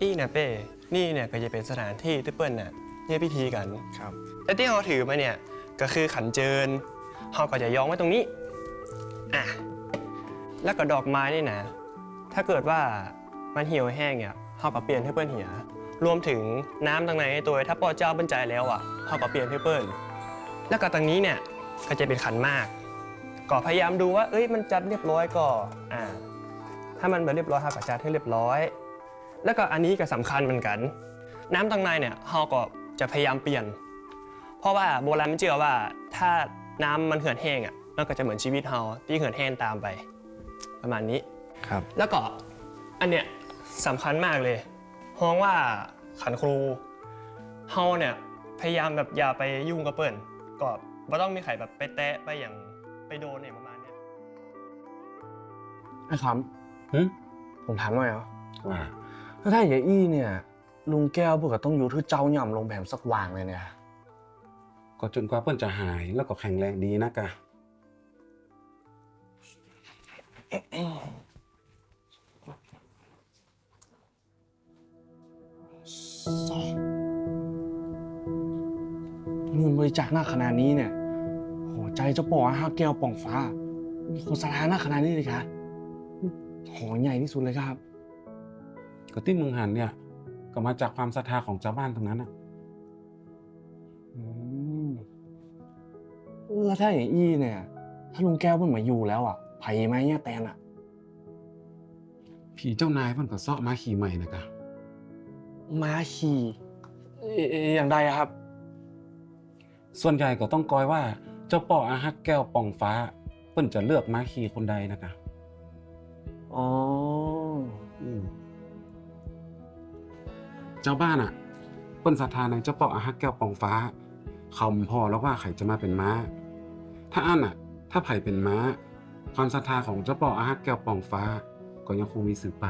นี่เนี่ยเป้ นี่เนี่ยก็จะเป็นสถานที่ที่เปิ้ลน่ะเนี่ยพิธีกันครับแต่ที่เราถือมาเนี่ยก็คือขันเจิญเราก็จะย้องไว้ตรงนี้อะแล้วก็ดอกไม้นี่นะ ถ้าเกิดว่ามันเหี่ยวแห้งเนี่ยเราก็เปลี่ยนให้เปิ้ลเหี่ยรวมถึงน้ำตรงไหนตัวถ้าพ่อเจ้าบรรจัยแล้วอะเราก็เปลี่ยนให้เปิ้ลแล้วก็ตรงนี้เนี่ยก็จะเป็นขันมาก ก็พยายามดูว่า เอ้ยมันจัดเรียบร้อยก็อ่าถ้ามันแบบเรียบร้อยเราก็จัดให้เรียบร้อย แล้วก็อันนี้ก็สำคัญเหมือนกัน น้ำตรงในเนี่ยเราก็จะพยายามเปลี่ยน เพราะว่าโบราณมันเชื่อว่าถ้าน้ำมันเหือดแห้งอะมันก็จะเหมือนชีวิตเราที่เหือดแห้งตามไป ประมาณนี้ครับ แล้วก็อันเนี้ยสำคัญมากเลยห้องว่าขันครูเฮาเนี่ยพยายามแบบอย่าไปยุ่งกับเปิ้นก็ไม่ต้องมีใครแบบไปแตะไปอย่างไปโดนเนี่ยประมาณเนี้ยไอ้คหึำผมถามหน่อยเหรอว่า แล้วถ้าอย่างอี้เนี่ย ลุงแก้วพวกก็ต้องอยู่ที่เจ้าหย่ำลงแผมสักวางเลยเนี่ย ก็จนกว่าเปิ้นจะหายแล้วก็แข็งแรงดีนะกะ เงินบริจาคหน้าขนาดนี้เนี่ยโหใจเจ้าป่อห้าแก้วป่องฟ้ามีคนสถานะขนาดนี้เลยคะหอใหญ่ที่สุดเลยครับ ก็ที่เมืองหันเนี่ย ก็มาจากความศรัทธาของชาวบ้านตรงนั้นอะอืมแล้วถ้าอย่างอี้เนี่ย ถ้าลุงแก้วเพิ่งมาอยู่แล้วอะไผ่ไหมเนี่ยแตนอะ ผีเจ้านายเพิ่นก็เซาะมาขี่ใหม่นะกะม้าขี่เอ่อเอ่ออย่างใดอะครับ ส่วนใหญ่ก็ต้องกอยว่า เจ้าป่ออาฮักแก้วป่องฟ้าเปิ้นจะเลือกมาขี่คนใดนะกะอ๋อ อืม เจ้าบ้านอะเปิ้นศรัทธาในเจ้าป่ออาฮักแก้วปองฟ้าเขาพอแล้วว่าไข่จะมาเป็นม้า ถ้าอันอะ ถ้าไผ่เป็นม้า ความศรัทธาของเจ้าป่ออาฮักแก้วปองฟ้า ก็ยังคงมีสืบไป